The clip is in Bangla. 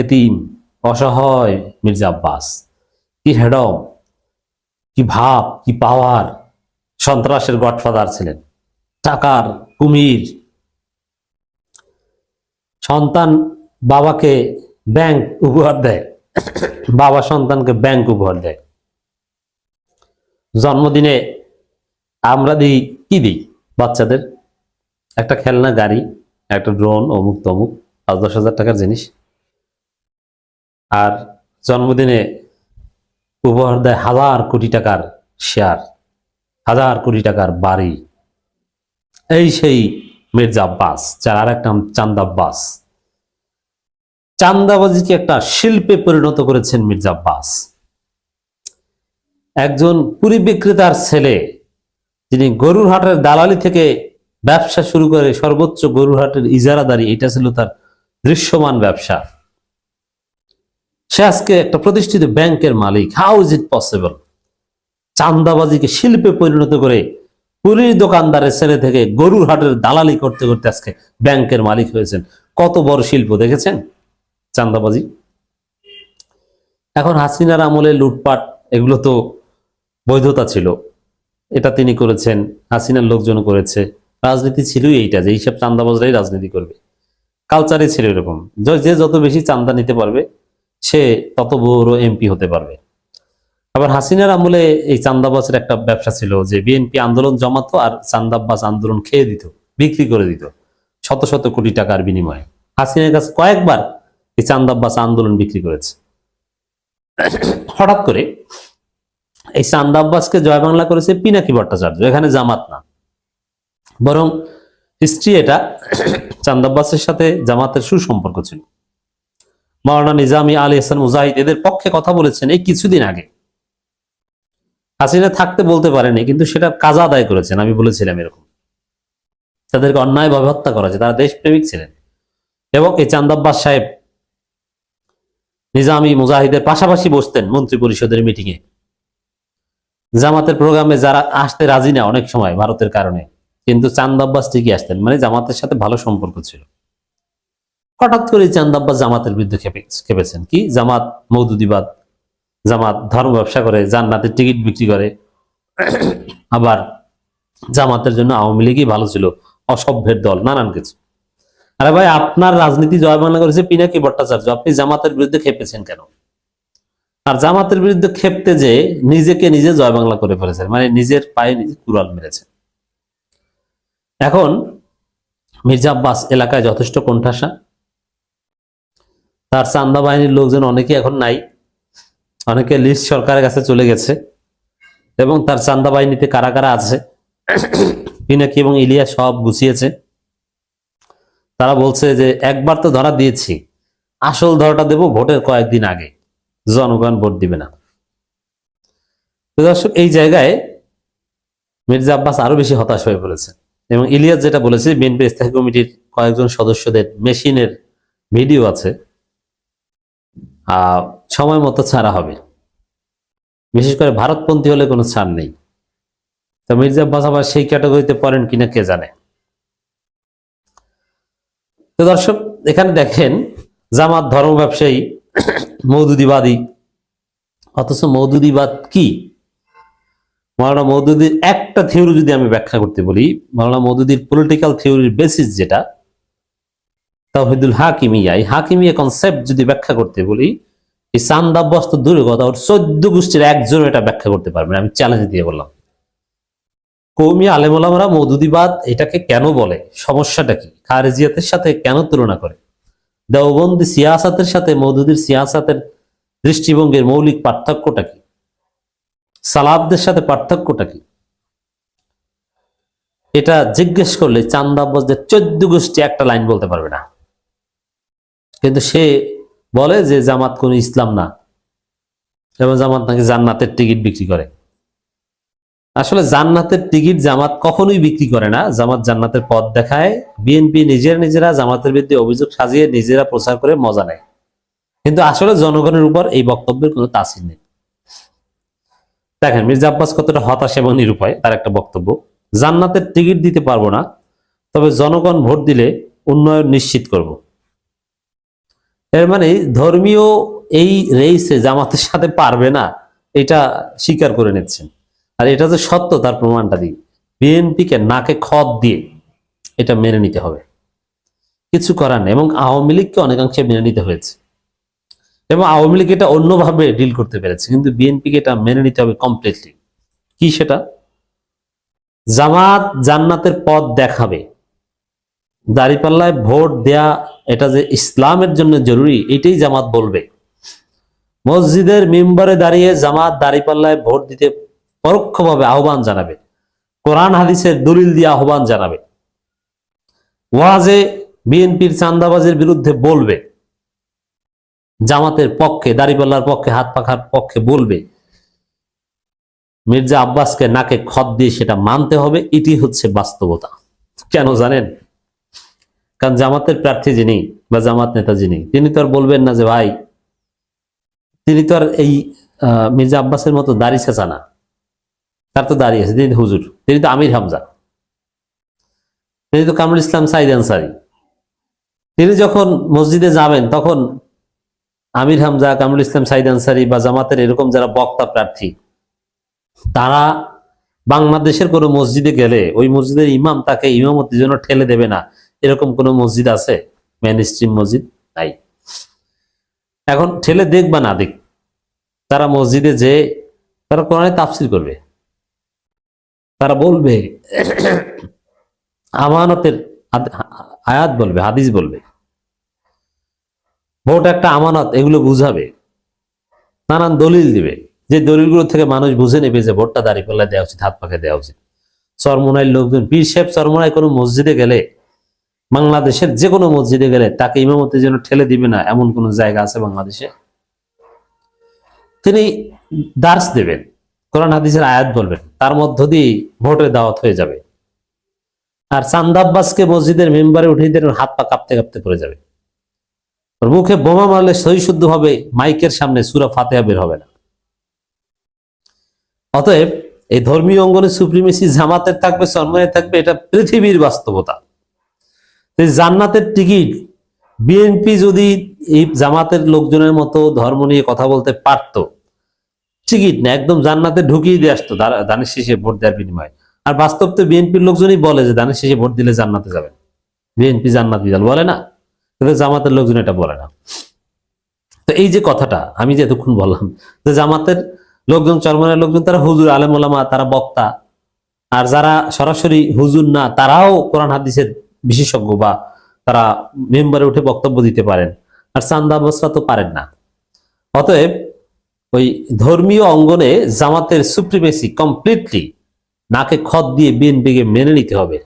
এতিম, অসহায় মির্জা আব্বাস। কি হেডম, কি ভাব, কি পাওয়ার সন্ত্রাসের গডফাদার ছিলেন। টাকার কুমির। সন্তান বাবাকে ব্যাংক উপহার দেয়। বাবা সন্তানকে ব্যাংক উপহার দেয়। জন্মদিনে আমরা দিই, কি দিই বাচ্চাদের? একটা খেলনা, গাড়ি, একটা ড্রোন অমুক তমুক পাঁচ দশ হাজার টাকার জিনিস। আর জন্মদিনে উপহার দেয় হাজার কোটি টাকার শেয়ার, হাজার কোটি টাকার বাড়ি। এই সেই মির্জা আব্বাস, যার আর একটা নাম চান্দা আব্বাস। চান্দাবাজিকে একটা শিল্পে পরিণত করেছেন মির্জা আব্বাস। একজন পুরী বিক্রেতার ছেলে, যিনি গরুর হাটের দালালি থেকে ব্যবসা শুরু করে সর্বোচ্চ গরুর হাটের ইজারাদারি, এটা ছিল তার দৃশ্যমান ব্যবসা। সে আজকে একটা প্রতিষ্ঠিত ব্যাংকের মালিক। হাউ ইজ ইট পসিবল চান্দাবাজিকে শিল্পে পরিণত করে পুরীর দোকানদারের ছেলে থেকে গরুর হাটের দালালি করতে করতে আজকে ব্যাংকের মালিক হয়েছেন। কত বড় শিল্প দেখেছেন? চান্দাবাজি এখন হাসিনার আমলে লুটপাট, এগুলো তো বৈধতা ছিল। এটা তিনি করেছেন, হাসিনার লোকজন করেছে। রাজনীতি ছিলই এইটা যে এইসব চান্দাবাজরাই রাজনীতি করবে। কালচারে ছিল এরকম। যে- যত বেশি চান্দা নিতে পারবে সে তত বড় এমপি হতে পারবে। আবার হাসিনার আমলে এই চান্দাবাজের একটা ব্যবসা ছিল যে বিএনপি আন্দোলন জমাতো আর চান্দাবাজ আন্দোলন খেয়ে দিত, বিক্রি করে দিত শত শত কোটি টাকার বিনিময়ে। হাসিনার কাছে কয়েকবার এই চান্দাবাজ আন্দোলন বিক্রি করেছে। হঠাৎ করে এই চান্দা আব্বাসকে জয় বাংলা করেছে পিনাকি ভট্টাচার্য, এখানে জামাত না। বরং হিস্ট্রি এটা চান্দা আব্বাসের সাথে জামাতের সুসম্পর্ক ছিল। মাওলানা নিজামি আলী হাসান মুজাহিদ এদের পক্ষে কথা বলেছেন এই কিছুদিন আগে। হাসিনা থাকতে বলতে পারেনি, কিন্তু সেটা কাজা আদায় করেছেন, আমি বলেছিলাম এরকম। তাদেরকে অন্যায়ভাবে হত্যা করা হয়েছে, তারা দেশপ্রেমিক ছিলেন। এবং এই চান্দাব্বাস সাহেব নিজামি মুজাহিদের পাশাপাশি বসতেন মন্ত্রী পরিষদের মিটিংয়ে জামাতের প্রোগ্রামে যারা আসতে রাজি না অনেক সময় ভারতের কারণে, কিন্তু চান্দাব্বাস ঠিকই আসতেন মানে জামাতের সাথে ভালো সম্পর্ক ছিল। হঠাৎ করে চান্দ আব্বাস জামাতের বিরুদ্ধে খেপে খেপেছেন। কি? জামাত মৌদুদিবাদ, জামাত ধর্ম ব্যবসা করে, জান্নাতের টিকিট বিক্রি করে। আবার জামাতের জন্য আওয়ামী লীগই ভালো ছিল, অসভ্যের দল, নানান কিছু। আরে ভাই, আপনার রাজনীতি জয় বাংলা করেছে পিনাকি ভট্টাচার্য, আপনি জামাতের বিরুদ্ধে খেপেছেন কেন? আর জামাতের বিরুদ্ধে ক্ষেপতে যে নিজেকে নিজে জয় বাংলা করে ফেলেছেন মানে নিজের পায়ে নিজে কুড়াল মেরেছেন। এখন মির্জা আব্বাস এলাকায় যথেষ্ট কোণঠাসা তার চান্দা বাহিনীর লোকজন অনেকে এখন নাই। অনেকে লিস্ট সরকারের কাছে চলে গেছে এবং তার চান্দা বাহিনীতে কারা কারা আছে পিনাকি এবং ইলিয়া সব গুছিয়েছে। তারা বলছে যে, একবার তো ধরা দিয়েছি। আসল ধরাটা দেব ভোটের কয়েকদিন আগে। জনগণ ভোট দিবে না। দর্শক, এই জায়গায় মির্জা আব্বাস আরও বেশি হতাশ হয়ে পড়েছে এবং ইলিয়াস যেটা বলেছে বিএনপি স্থায়ী কমিটির কয়েকজন সদস্যদের মেশিনের ভিডিও আছে। সময় মতো ছাড়া হবে। বিশেষ করে ভারতপন্থী হলে কোনো ছাড় নেই। তো মির্জা আব্বাস আবার সেই ক্যাটাগরিতে পড়েন কিনা কে জানে? তো দর্শক, এখানে দেখেন, জামাত ধর্ম ব্যবসায়ী, মৌদুদিবাদী। অথচ মৌদুদিবাদ কি? মাওলানা মৌদুদির একটা থিওরি যদি আমি ব্যাখ্যা করতে বলি মাওলানা মৌদুদির পলিটিক্যাল থিওরির বেসিস যেটা তাহিদুল হাকিমিয়া এই হাকিমিয়া কনসেপ্ট যদি ব্যাখ্যা করতে বলি, এই চান্দাব্বাস তো দূরে কথা ওর চোদ্দ গোষ্ঠীর একজন এটা ব্যাখ্যা করতে পারবে আমি চ্যালেঞ্জ দিয়ে বললাম। কৌমি আলেমুলামরা মৌদুদিবাদ এটাকে কেন বলে? সমস্যাটা কি? খারেজিয়াতের সাথে কেন তুলনা করে? দেওবন্দি সিয়াসাতের সাথে মৌদুদির সিয়াসাতের দৃষ্টিভঙ্গির মৌলিক পার্থক্যটা কি? সালাবদের সাথে পার্থক্যটা কি? এটা জিজ্ঞেস করলে চান্দাবাজদের চোদ্দ গোষ্ঠী একটা লাইন বলতে পারবে না। কিন্তু সে বলে যে জামাত কোন ইসলাম না। এবং জামাত নাকি জান্নাতের টিকিট বিক্রি করে। আসলে জান্নাতের টিকিট জামাত কখনোই বিক্রি করে না। জামাত জান্নাতের পথ দেখায়। বিএনপি নিজের নিজেরা জামাতের বিরুদ্ধে অভিযোগ সাজিয়ে নিজেরা প্রচার করে মজা নেয়। কিন্তু আসলে জনগণের উপর এই বক্তব্যের কোনো তাসির নেই। দেখেন, মির্জা আব্বাস কতটা হতাশ এবং নিরুপায়, তার একটা বক্তব্য। জান্নাতের টিকিট দিতে পারব না, তবে জনগণ ভোট দিলে উন্নয়ন নিশ্চিত করব। এর মানে ধর্মীয় এই রেইসে জামাতের সাথে পারবে না, এটা স্বীকার করে নিচ্ছেন। আর এটা যে সত্য, তার প্রমাণটা দিই। বিএনপিকে নাকে খত দিয়ে এটা মেনে নিতে হবে। কিছু করার নেই এবং আওয়ামী লীগকে অনেকাংশে মেনে নিতে হয়েছে। এবং আওয়ামী লীগ এটা অন্যভাবে ডিল করতে পেরেছে, কিন্তু বিএনপিকে এটা মেনে নিতে হবে কমপ্লিটলি কি সেটা? জামাত জান্নাতের পথ দেখাবে। দাঁড়িপাল্লায় ভোট দেয়া এটা যে ইসলামের জন্য জরুরি, এটাই জামাত বলবে। মসজিদের মেম্বারে দাঁড়িয়ে জামাত দাঁড়িপাল্লায় ভোট দিতে পরোক্ষভাবে আহ্বান জানাবে। কোরআন হাদিসের দলিল দিয়ে আহ্বান জানাবে। ওয়াজে বিএনপির চান্দাবাজের বিরুদ্ধে বলবে। জামাতের পক্ষে, দাঁড়িপাল্লার পক্ষে, হাত পাখার পক্ষে বলবে। মির্জা আব্বাসকে নাকে খত দিয়ে সেটা মানতে হবে, এটি হচ্ছে বাস্তবতা। কেন জানেন? কারণ জামাতের প্রার্থী যিনি বা জামাত নেতা যিনি, তিনি তো আর বলবেন না যে, ভাই, তিনি তো আর এই মির্জা আব্বাসের মতো দাড়ি ছেঁচা না। তার তো দাঁড়িয়ে আছে, তিনি হুজুর, তিনি তো আমির হামজা। তিনি তো কামরুল ইসলাম সাইদ আনসারি। তিনি যখন মসজিদে যাবেন, তখন আমির হামজা, কামরুল ইসলাম সাইদ আনসারি বা জামাতের এরকম যারা বক্তা প্রার্থী, তারা বাংলাদেশের কোনো মসজিদে গেলে, ওই মসজিদের ইমাম তাকে ইমামতির জন্য ঠেলে দেবে না। এরকম কোনো মসজিদ আছে? মেন স্ট্রিম মসজিদ? নাই। এখন ঠেলে দেখ বা না দেখ, তারা মসজিদে যে, তারা কোরআনে তাফসির করবে। তারা বলবে, আমানতের আয়াত বলবে, হাদিস বলবে। ভোট একটা আমানত, এগুলো বুঝাবে। নানান দলিল দিবে। যে দলিলগুলো থেকে মানুষ বুঝে নেবে যে ভোটটা দাঁড়িয়ে পাল্লা দেওয়া উচিত, হাত পাখে দেওয়া উচিত। চরমোনাইয়ের লোকজন পীর সাহেব চরমোনায় কোনো মসজিদে গেলে বাংলাদেশের যে কোনো মসজিদে গেলে তাকে ইমামতের জন্য ঠেলে দিবে না, এমন কোন জায়গা আছে বাংলাদেশে? তিনি দার্স দেবেন, কোরআন হাদিসের আয়াত বলবেন, তার মধ্য দিয়ে ভোটের দাওয়াত হয়ে যাবে। আর চান্দাব্বাসকে মসজিদের মেম্বারে উঠিয়ে দিলে হাত পা কাঁপতে কাঁপতে পড়ে যাবে। মুখে বোমা মারলে সহি শুদ্ধ হবে মাইকের সামনে সুরা ফাতেহা বের হবে না। অতএব এই ধর্মীয় অঙ্গনে সুপ্রিমেসি জামাতের থাকবে, সন্মানের থাকবে, এটা পৃথিবীর বাস্তবতা। জান্নাতের টিকিট বিএনপি যদি এই জামাতের লোকজনের মতো ধর্ম নিয়ে কথা বলতে পারতো, টিকিট না, একদম জান্নাতে ঢুকিয়ে দিয়ে আসতো দানের শেষে ভোট দেওয়ার বিনিময়ে। আর বাস্তব তো বিএনপির লোকজনই বলে যে দানের শেষে ভোট দিলে জান্নাতে যাবেন। বিএনপি জান্নাত বিজাল বলে না, কিন্তু জামাতের লোকজন এটা বলে না। তো এই যে কথাটা, আমি যে এতক্ষণ বললাম, যে জামাতের লোকজন, চরমানের লোকজন, তারা হুজুর, আলেম তারা বক্তা, আর যারা সরাসরি হুজুর না, তারাও কোরআন, হাদিসের বিশেষজ্ঞ বা তারা মেম্বারে উঠে বক্তব্য দিতে পারেন। আর চান্দা বসরা তো পারেন না। অতএব ওই ধর্মীয় অঙ্গনে জামাতের সুপ্রিমেসি কমপ্লিটলি নাকে খত দিয়ে বিএনপিকে মেনে নিতে হবে।